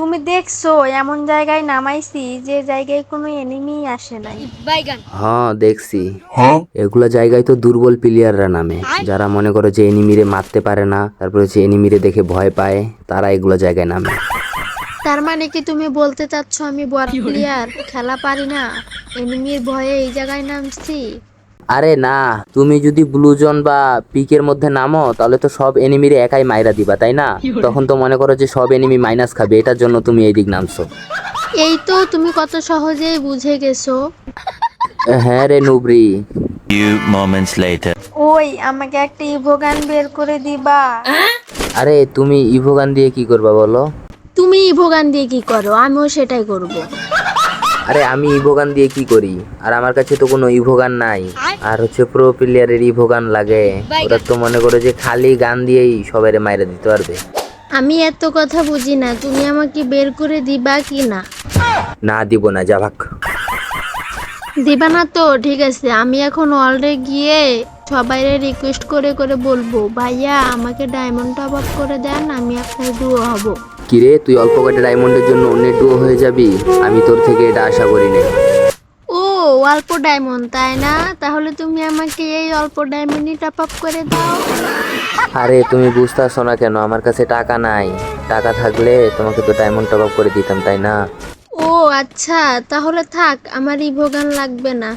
তুমি দেখছ এমন জায়গায় নামাইছি যে জায়গায় কোনো এনিমি আসে নাই। হ্যাঁ দেখছি। এগুলা জায়গায় তো দুর্বল প্লেয়াররা নামে। যারা মনে করো যে এনিমিরে মারতে পারে না তারপরে হচ্ছে এনিমিরে দেখে ভয় পায় তারা এগুলো জায়গায় নামে। তার মানে কি তুমি বলতে চাচ্ছ আমি বড় প্লেয়ার খেলা পারি না? এনিমির ভয়ে এই জায়গায় নামছি? আরে না তুমি যদি ব্লু জোন বা পিকের মধ্যে নামো তাহলে তো সব এনিমিরে একাই মাইরা দিবা তাই না? তখন তো মনে করো যে সব এনিমি মাইনাস খাবে এটার জন্য তুমি এই দিক নামছো। এই তো তুমি কত সহজেই বুঝে গেছো। হ্যাঁ রে নুবরি। Few moments later. ওই আমাকে একটা ইভোগান বের করে দিবা। আরে তুমি ইভোগান দিয়ে কি করবা বলো? তুমি ইভোগান দিয়ে কি করো? আমিও সেটাই করব। আরে আমি ইভোগান দিয়ে কি করি? আর আমার কাছে তো কোনো ইভোগান নাই। আর হচ্ছে প্রো প্লেয়ারের ইভোগান লাগে। ওরা তো মনে করো যে খালি গান দিয়েই সবাই মাইরা দিতে পারবে। আমি এত কথা বুঝি না তুমি আমাকে বের করে দিবা কি না? না দিব না যা ভাগ। দিবা না তো ঠিক আছে। আমি এখন অলরে গিয়ে সবাই রিকোয়েস্ট করে করে বলব ভাইয়া আমাকে ডায়মন্ড টপ আপ করে দেন আমি আপনার ডুও হব। কিরে তুই অল্প কটা ডায়মন্ডের জন্য অন্যের ডুও হয়ে যাবি? আমি তোর থেকে এটা আশা করি না। ও অল্প ডায়মন্ড তাই না? তাহলে তুমি আমাকে এই অল্প ডায়মন্ডই টপ আপ করে দাও। আরে তুমি বুঝতেছো না কেন আমার কাছে টাকা নাই। টাকা থাকলে তোমাকে তো ডায়মন্ড টপ আপ করে দিতাম তাই না? ও আচ্ছা তাহলে থাক আমার ইভোগান লাগবে না।